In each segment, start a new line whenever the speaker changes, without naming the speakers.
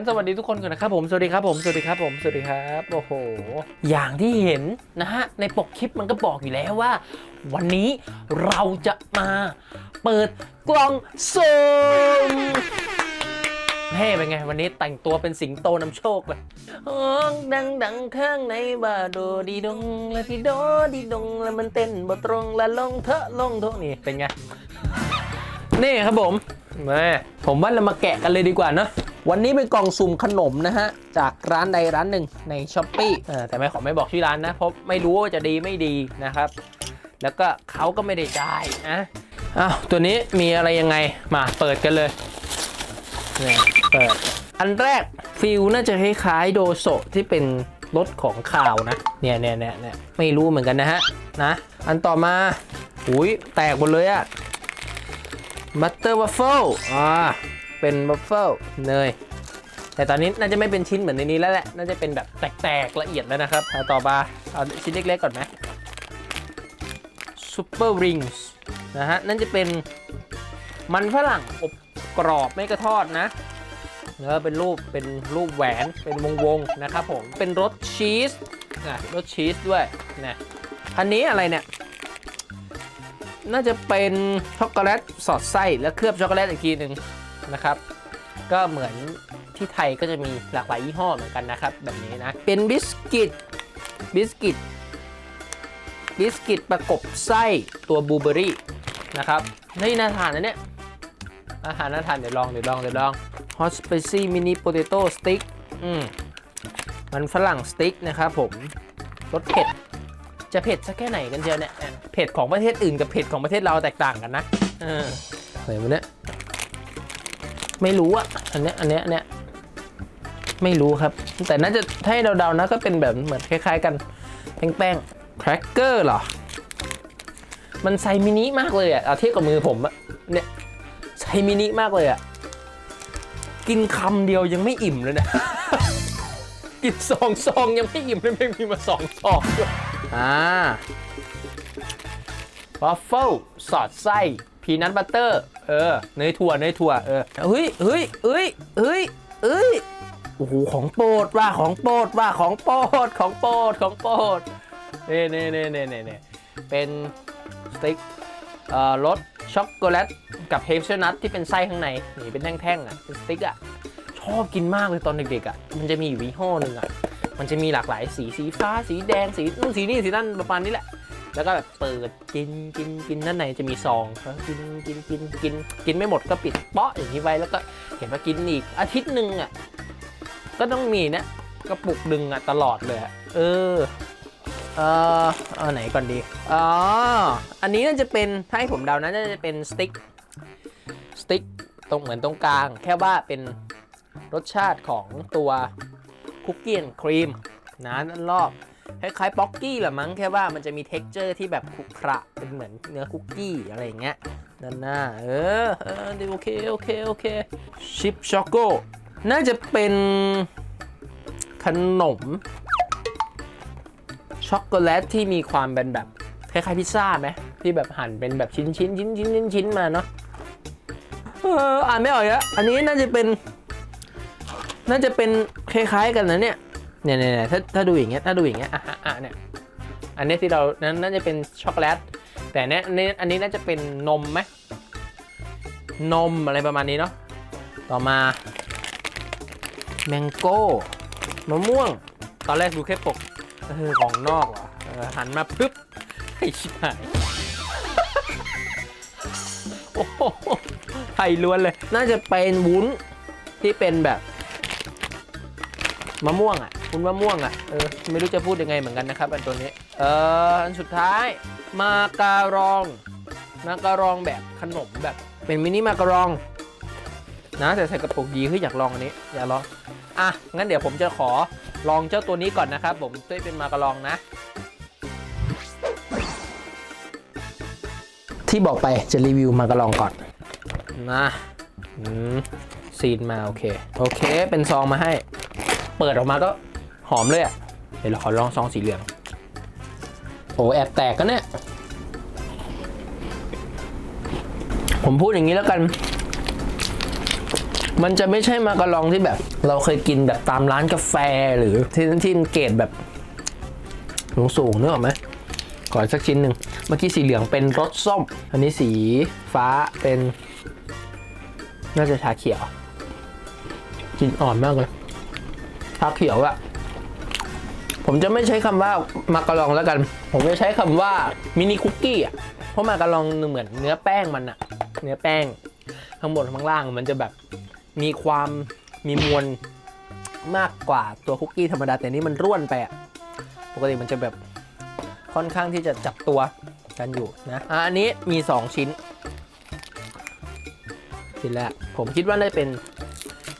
งั้นสวัสดีทุกคนก่อนนะครับผม สวัสดีครับผม สวัสดีครับผม สวัสดีครับ โอ้โห อย่างที่เห็นนะฮะ ในปกคลิปมันก็บอกอยู่แล้วว่า วันนี้เราจะมาเปิดกล่องสุ่มเฮ้เป็นไง วันนี้แต่งตัวเป็นสิงโตนำโชคเลยฮ้องดังดังข้างในบาโดดีดงละดีโดดีดงแล้วมันเต้นบ่ตรงละลงเถอะลงเถอะนี่เป็นไง นี่ครับผมมาผมว่าเรามาแกะกันเลยดีกว่าเนะ วันนี้เป็นกล่องสุ่มขนมนะฮะ จากร้านใดร้านหนึ่งในช้อปปี้แต่ไม่ขอไม่บอกชื่อร้านนะ เพราะไม่รู้ว่าจะดีไม่ดีนะครับ แล้วก็เขาก็ไม่ได้จ่ายนะอ้าวตัวนี้มีอะไรยังไงมาเปิดกันเลยเนี่ยเปิด อันแรกฟิลน่าจะคล้ายๆโดโซที่เป็นรสของข่าวนะ เนี่ยเนี่ยเนี่ยเนี่ยไม่รู้เหมือนกันนะฮะนะอันต่อมาหุยแตกหมดเลยอะบัตเตอร์วัฟเฟิลอ่า เป็นวัฟเฟิลเนยแต่ตอนนี้น่าจะไม่เป็นชิ้นเหมือนในนี้แล้วแหละ น่าจะเป็นแบบแตกๆละเอียดแล้วนะครับเอาต่อมาเอาชิ้นเล็กๆก่อนไหมซูเปอร์ริงส์นะฮะ นั่นจะเป็นมันฝรั่งอบกรอบไม่กระทอดนะเนื้อเป็นรูปเป็นรูปแหวนเป็นวงวงๆนะครับผม เป็นรสชีสนะรสชีสด้วยนะอันนี้อะไรเนี่ย น่าจะเป็นช็อกโกแลตสอดไส้แล้วเคลือบช็อกโกแลตอีกทีหนึ่ง นะครับ ก็เหมือนที่ไทยก็จะมีหลากหลายยี่ห้อเหมือนกันนะครับ แบบนี้นะ เป็นบิสกิตบิสกิตบิสกิตประกบไส้ตัวบลูเบอรี่นะครับนี่น่าทานนะเนี่ยอาหารน่าทานเดี๋ยวลองเดี๋ยวลองเดี๋ยวลอง Hot Spicy Mini Potato Stick อืมมันฝรั่งสติ๊กนะครับผมรสเผ็ด จะเผ็ดสักแค่ไหนกันเชียวเนี่ยเผ็ดของประเทศอื่นกับเผ็ดของประเทศเราแตกต่างกันนะเออเห็นไหมเนี่ย ไม่รู้อะอันเนี้ยอันเนี้ยอันเนี้ยไม่รู้ครับ แต่น่าจะให้เดาๆนะก็เป็นแบบเหมือนคล้าย ๆ กันแป้งๆแครกเกอร์เหรอ มันไซส์มินิมากเลยอะเอาเทียบกับมือผมอะเนี่ยไซส์มินิมากเลยอะกินคำเดียวยังไม่อิ่มเลยนะ กินสองซองยังไม่อิ่มเลยไม่มีมาสองซองด้วยอ่าวัฟเฟิลสอดไส้ พีนัทบัตเตอร์ เออ เนยถั่ว เนยถั่ว เออ เฮ้ยเฮ้ยเฮ้ยเฮ้ยเฮ้ย โอ้โห ของโปรดว่า ของโปรดว่า ของโปรด ของโปรด ของโปรดเน่เน่เน่เน่เน่เน่เป็นสติ๊กเอ่อรสช็อกโกแลตกับเฮเซลนัทที่เป็นไส้ข้างใน นี่เป็นแท่งๆอะ เป็นสติ๊กอะ ชอบกินมากเลยตอนเด็กๆอะ มันจะมีอยู่ยี่ห้อหนึ่งอะ มันจะมีหลากหลายสี สีฟ้า สีแดง สีนู่นสีนี่ สีนั่นประมาณนี้แหละ แล้วก็แบบเปิดกินกินกินด้านในจะมีซองกินกินกินกินกินไม่หมดก็ปิดเปาะอย่างนี้ไว้แล้วก็เห็นว่ากินอีกอาทิตย์หนึ่งอะก็ต้องมีนะกระปุกหนึ่งอะตลอดเลยเออเออเอาไหนก่อนดีอ๋ออันนี้น่าจะเป็นถ้าให้ผมเดานะน่าจะเป็นสติ๊กสติ๊กตรงเหมือนตรงกลาง แค่ว่าเป็นรสชาติของตัวคุกกี้ครีมนะด้านรอบ คล้ายๆป๊อกกี้แหละมั้งแค่ว่ามันจะมีเท็กเจอร์ที่แบบขรุขระเป็นเหมือนเนื้อคุกกี้อะไรอย่างเงี้ยด้านหน้าเออเออดีโอเคโอเคโอเคชิปช็อกโกน่าจะเป็นขนมช็อกโกแลตที่มีความเป็นแบบคล้ายๆพิซซ่าไหมที่แบบหั่นเป็นแบบชิ้นชิ้นชิ้นชิ้นชิ้นชิ้นมาเนาะเอออ่านไม่ออกอีกแล้วอันนี้น่าจะเป็น น่าจะเป็นคล้ายๆกันนะเนี่ย เนี่ยเนี่ยถ้าถ้าดูอย่างเงี้ยถ้าดูอย่างเงี้ยอะอะเนี่ยอันนี้ที่เรานั้นน่าจะเป็นช็อกโกแลตแต่เนี้ยอันนี้อันนี้น่าจะเป็นนมไหมนมอะไรประมาณนี้เนาะต่อมาแมงโก้มะม่วง ตอนแรกดูแค่ปกเออของนอกเหรอหันมาปึ๊บไอ้ชิบหายโอ้โหไทยล้วนเลย น่าจะเป็นวุ้นที่เป็นแบบ มะม่วงอะ คุณมะม่วงอะเออไม่รู้จะพูดยังไงเหมือนกันนะครับ อันตัวนี้ เอออันสุดท้าย มาการองมาการองแบบขนมแบบ เป็นมินิมาการอง นะแต่ใส่กระปุกยีคืออยากลองอันนี้ อยากลองอะงั้นเดี๋ยวผมจะขอลองเจ้าตัวนี้ก่อนนะครับ ผมตัวนี้เป็นมาการองนะ ที่บอกไปจะรีวิวมาการองก่อนนะอืมซีนมาโอเค โอเค เป็นซองมาให้ เปิดออกมาก็ หอมเลยอะ เดี๋ยวเราขอลองซองสีเหลือง โอ้แอบแตกกันเนี่ย ผมพูดอย่างนี้แล้วกัน มันจะไม่ใช่มาการองที่แบบ เราเคยกินแบบตามร้านกาแฟหรือที่ที่เกรดแบบสูงๆนึกออกไหมขออีกสักชิ้นหนึ่ง เมื่อกี้สีเหลืองเป็นรสส้ม อันนี้สีฟ้าเป็น น่าจะชาเขียวกลินอ่อนมากเลยชาเขียวอะ ผมจะไม่ใช้คำว่ามาการองแล้วกัน ผมจะใช้คำว่ามินิคุกกี้อะเพราะมาการองเหมือนเนื้อแป้งมันอะเนื้อแป้งข้างบนข้างล่างมันจะแบบมีความมีมวลมากกว่าตัวคุกกี้ธรรมดาแต่นี้มันร่วนไปอะปกติมันจะแบบค่อนข้างที่จะจับตัวกันอยู่นะอันนี้มี 2 ชิ้นชิ้นแรกผมคิดว่าน่าจะเป็น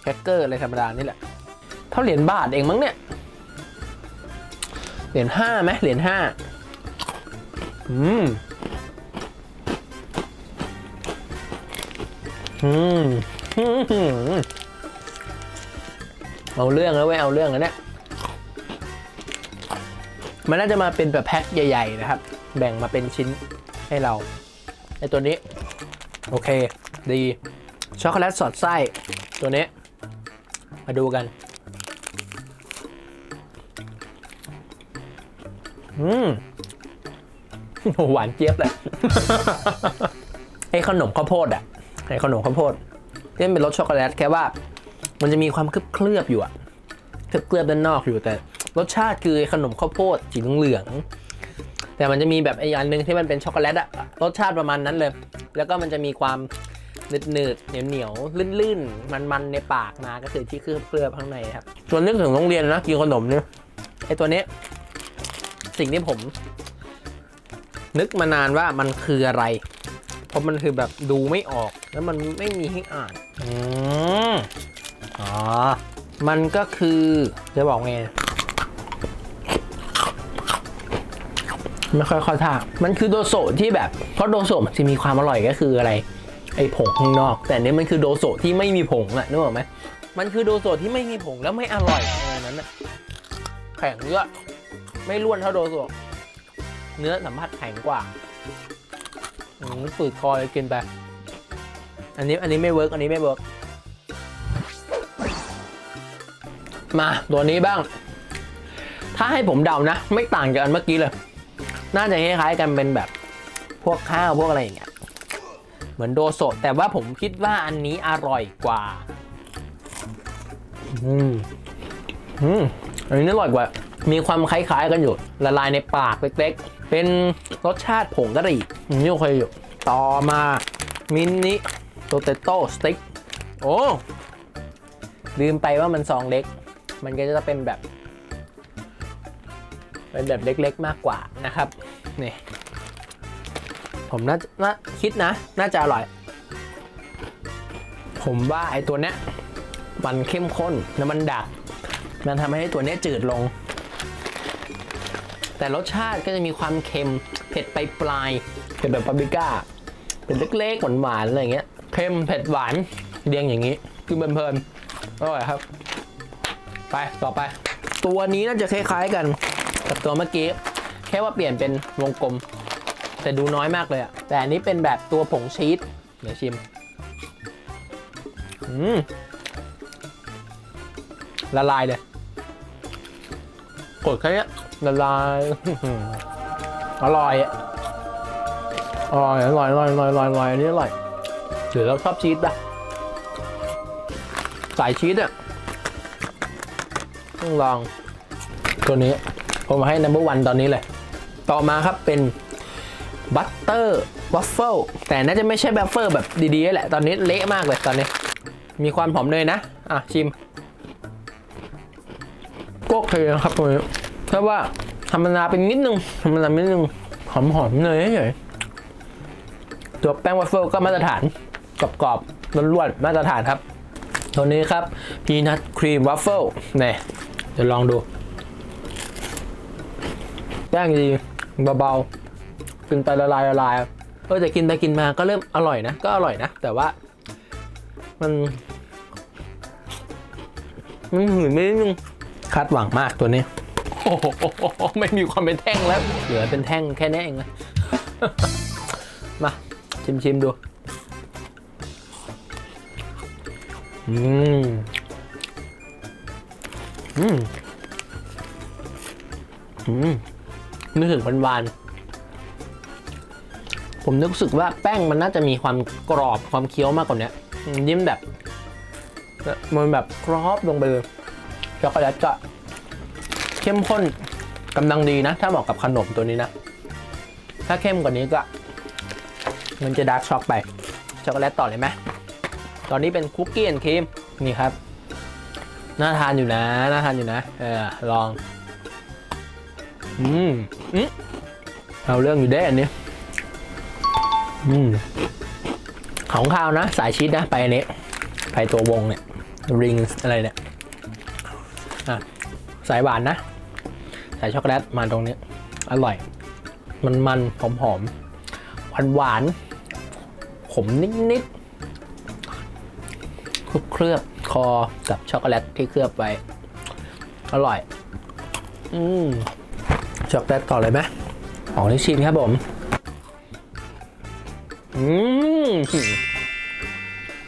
แครกเกอร์อะไรธรรมดานี่แหละเท่าเหรียญบาทเองมั้งเนี่ย เหรียญห้าไหมเหรียญห้าอืม อืม เอาเรื่องแล้วเว้ย เอาเรื่องแล้วเนี่ย มันน่าจะมาเป็นแบบแพ็คใหญ่ ๆ นะครับ แบ่งมาเป็นชิ้นให้เราไอตัวนี้ โอเค ดี ช็อกโกแลตสอดไส้ ตัวนี้ มาดูกัน อืมหวานเจี๊ยบเลยไอ้ขนมข้าวโพดอะไอ้ขนมข้าวโพดที่มันเป็นรสช็อกโกแลตแค่ว่า มันจะมีความเคลือบๆอยู่อะเคลือบๆด้านนอกอยู่แต่ รสชาติคือไอ้ขนมข้าวโพดสีเหลืองๆแต่มันจะมีแบบไอ้อันหนึงที่มันเป็นช็อกโกแลตอะรสชาติประมาณนั้นเลย แล้วก็มันจะมีความหนืดๆเหนียวๆลื่นๆมันๆในปากมาก็คือที่เคลือบๆข้างในครับส่วนนึกถึงโรงเรียนนะกินขนมเนี่ยไอ้ตัวนี้ สิ่งที่ผม นึกมานานว่ามันคืออะไร เพราะมันคือแบบดูไม่ออก แล้วมันไม่มีให้อ่าน อืมอ๋อ มันก็คือจะบอกไงไม่ค่อยเข้าท่ามันคือโดโซะที่แบบ เพราะโดโซะมันจะมีความอร่อยก็คืออะไร ไอ้ผงข้างนอก แต่อันนี้มันคือโดโซะที่ไม่มีผงอะนึกออกไหมมันคือโดโซะที่ไม่มีผงแล้วไม่อร่อยอะไรนั้นอะแข็งเยอะ ไม่ร่วนเท่าโดโซะเนื้อสัมผัสแข็งกว่าอืมฝืดคอเลยกินไป อันนี้อันนี้ไม่เวิร์กอันนี้ไม่เวิร์กมาตัวนี้บ้าง ถ้าให้ผมเดานะ ไม่ต่างจากอันเมื่อกี้เลย น่าจะคล้ายๆกันเป็นแบบพวกข้าวพวกอะไรอย่างเงี้ย เหมือนโดโซะแต่ว่าผมคิดว่าอันนี้อร่อยกว่า อืม อืม อันนี้อร่อยกว่า มีความคล้ายๆกันอยู่ ละลายในปากเล็กๆ เป็นรสชาติผงกะหรี่นี่โอเคอยู่ ต่อมามินิโตเตโต้สติ๊กโอ้ลืมไปว่ามันซองเล็ก มันก็จะเป็นแบบ เป็นแบบเล็กๆมากกว่านะครับนี่ผมน่าน่าคิดนะ น่าจะอร่อย ผมว่าไอ้ตัวเนี้ยมันเข้มข้นแล้วมันดัก มันทำให้ตัวเนี้ยจืดลง แต่รสชาติก็จะมีความเค็มเผ็ดไปปลายๆเผ็ดแบบปาปริก้าเป็นเล็กๆหวานๆอะไรอย่างเงี้ยเค็มเผ็ดหวานเรียงอย่างนี้คือเพลินๆอร่อยครับ ไปต่อไป ตัวนี้น่าจะคล้าย ๆ กันกับตัวเมื่อกี้แค่ว่าเปลี่ยนเป็นวงกลม แต่ดูน้อยมากเลยอะแต่อันนี้เป็นแบบตัวผงชีสเดี๋ยวชิมอืมละลายเลยกดแค่เนี้ย ละลายอร่อยอร่อยอร่อยอร่อยอร่อยอร่อยอร่อยอันนี้อร่อยหรือเราชอบชีสปะสายชีสอะต้องลอง ตัวนี้ผมให้ number one ตอนนี้เลย ต่อมาครับเป็นบัตเตอร์วัฟเฟิลแต่น่าจะไม่ใช่บัฟเฟิลแบบดีๆแหละ ตอนนี้เละมากเลยตอนนี้ มีความหอมเนยนะ อะ ชิมก็โอเคนะครับตัวนี้ แค่ว่าธรรมดาเป็นนิดนึงธรรมดาเป็นนิดนึงหอมหอมเนยเฉยตัวแป้งวัฟเฟิลก็มาตรฐานกรอบๆล้วนๆมาตรฐานครับ ตัวนี้ครับพีนัทครีมวัฟเฟิลเนี่ยเดี๋ยวลองดู แป้งดีเบาๆกินไปละลายละลายเออแต่กินไปกินมาก็เริ่มอร่อยนะ ก็อร่อยนะ แต่ว่า มัน มันหืนไม่นิดนึงคาดหวังมากตัวนี้ ไม่มีความเป็นแท่งแล้ว เหลือเป็นแท่งแค่นี้เองนะ มา ชิมชิมดู อืม อืม อืม นึกถึงหวานๆผมนึกรู้สึกว่าแป้งมันน่าจะมีความกรอบความเคี้ยวมากกว่านี้ยิ่มแบบ มันแบบกรอบลงไปเลยช็อกโกแลตก็ เข้มข้นกำลังดีนะ ถ้าเหมาะกับขนมตัวนี้นะ ถ้าเข้มกว่านี้ก็ มันจะดาร์กช็อกไป ช็อกโกแลตต่อเลยไหมตอนนี้เป็นคุกกี้แอนด์ครีมนี่ครับ น่าทานอยู่นะ น่าทานอยู่นะ เออ ลอง อืมอืมเอาเรื่องอยู่ได้อันนี้ อืม ของข้าวนะ สายชีสนะ ไปอันนี้ ไปตัววงเนี่ย ริงอะไรเนี่ย อะ สายหวานนะ ใส่ช็อกโกแลตมาตรงนี้ อร่อย มันมันหอมหอมหวานหวานขมนิดนิดๆเคลือบคอกับช็อกโกแลตที่เคลือบไว้ อร่อย อืมช็อกโกแลตต่อเลยไหมอ๋อนี่ชิมครับผม อืม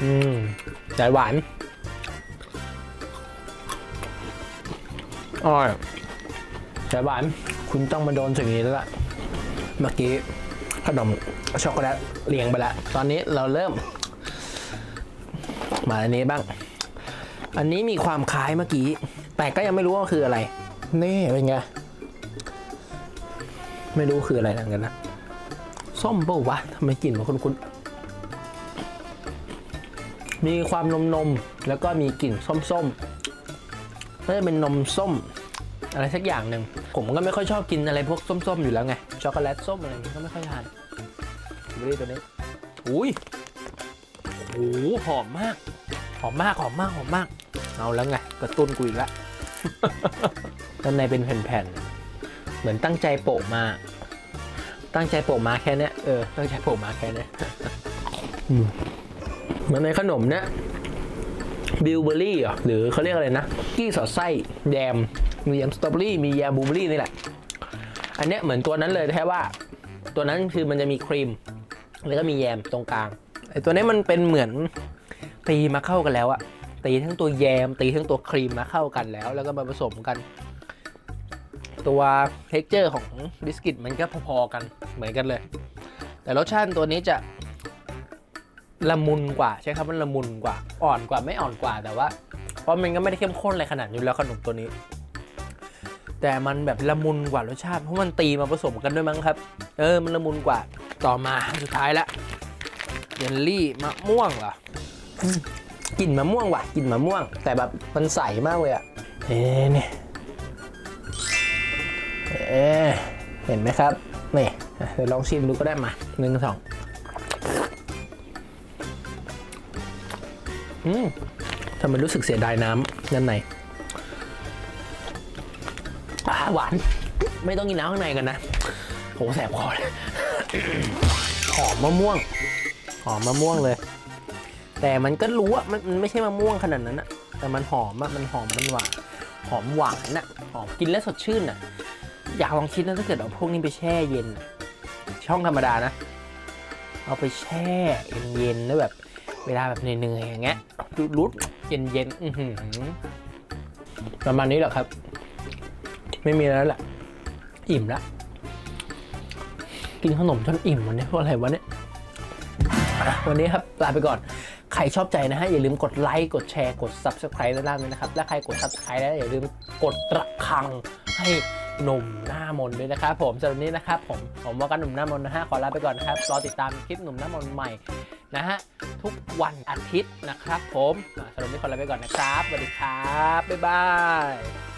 อืมสายหวานอร่อย สายหวานคุณต้องมาโดนสิ่งนี้แล้วล่ะ เมื่อกี้ขนมช็อกโกแลตเรียงไปแล้ว ตอนนี้เราเริ่ม มาอันนี้บ้าง อันนี้มีความคล้ายเมื่อกี้ แต่ก็ยังไม่รู้ว่าคืออะไร นี่เป็นไง ไม่รู้คืออะไรเหมือนกันนะ ส้มเปล่าวะทำไมกลิ่นมันคุ้นๆมีความนมนมแล้วก็มีกลิ่นส้มๆน่าจะเป็นนมส้ม อะไรสักอย่างหนึ่ง ผมก็ไม่ค่อยชอบกินอะไรพวกส้มๆอยู่แล้วไง ช็อกโกแลตส้มอะไรอย่างนี้ก็ไม่ค่อยทานดูดิตัวนี้ อุ้ยโอ้โหหอมมาก หอมมาก หอมมาก หอมมาก เอาแล้วไง กระตุ้นกูอีกล้วด้านในเป็นแผ่นๆ เหมือนตั้งใจโปะมา ตั้งใจโปะมาแค่นี้เออ ตั้งใจโปะมาแค่นี้เหมือนในขนมเนี้ยบิลเบอรี่หรอ หรือเขาเรียกอะไรนะ กี้สอดไส้แยม มีแยมสตรอเบอรี่มีแยมบลูเบอรี่นี่แหละ อันเนี้ยเหมือนตัวนั้นเลยแค่ว่า ตัวนั้นคือมันจะมีครีม แล้วก็มีแยมตรงกลางไอตัวนี้มันเป็นเหมือนตีมาเข้ากันแล้วอะตีทั้งตัวแยม ตีทั้งตัวครีมมาเข้ากันแล้ว แล้วก็มาผสมกัน ตัวเท็กเจอร์ของบิสกิตมันก็พอๆกันเหมือนกันเลย แต่รสชาติตัวนี้จะละมุนกว่า ใช้คำว่าละมุนกว่า อ่อนกว่าไม่อ่อนกว่าแต่ว่า เพราะมันก็ไม่ได้เข้มข้นอะไรขนาดนี้แล้วขนมตัวนี้ แต่มันแบบละมุนกว่ารสชาติเพราะมันตีมาผสมกันด้วยมั้งครับ เออมันละมุนกว่าต่อมาสุดท้ายละเยลลี่มะม่วงเหรอกลิ่นมะม่วงว่ะกลิ่นมะม่วง แต่แบบมันใสมากเลยอะเอ๊ะเนี่ยเอ๊เห็นไหมครับนี่เดี๋ยวลองชิมดูก็ได้มาหนึ่งสองอืมทำไมรู้สึกเสียดายน้ำด้านใน หวาน ไม่ต้องกินน้ำข้างในกันนะโหแสบคอเลยหอมมะม่วง หอมมะม่วงเลย แต่มันก็รู้ว่ามันมันไม่ใช่มะม่วงขนาดนั้นอะแต่มันหอมอะมันหอมมันหวาน หอมหวานอะหอมกินแล้วสดชื่นอะอยากลองคิดนะถ้าเกิดเอาพวกนี้ไปแช่เย็นอะช่องธรรมดานะ เอาไปแช่เย็นๆแล้วแบบเวลาแบบเหนื่อยๆอย่างเงี้ยรุดๆเย็นๆประมาณนี้แหละครับ ไม่มีแล้วแหละ อิ่มละ กินขนมจนอิ่มวันนี้เพราะอะไรวะเนี่ยวันนี้ครับ ลาไปก่อน ใครชอบใจนะฮะ อย่าลืมกดไลค์ กดแชร์ กด subscribe ด้านล่างด้วยนะครับ และใครกด subscribe แล้วอย่าลืมกดระฆังให้หนุ่มหน้ามนด้วยนะครับผมสำหรับนี้นะครับผมผมว่ากันหนุ่มหน้ามนนะฮะขอลาไปก่อนนะครับรอติดตามคลิปหนุ่มหน้ามนใหม่นะฮะทุกวันอาทิตย์นะครับ ผมสำหรับนนี้ขอลาไปก่อนนะครับสวัสดีครับบ๊ายบาย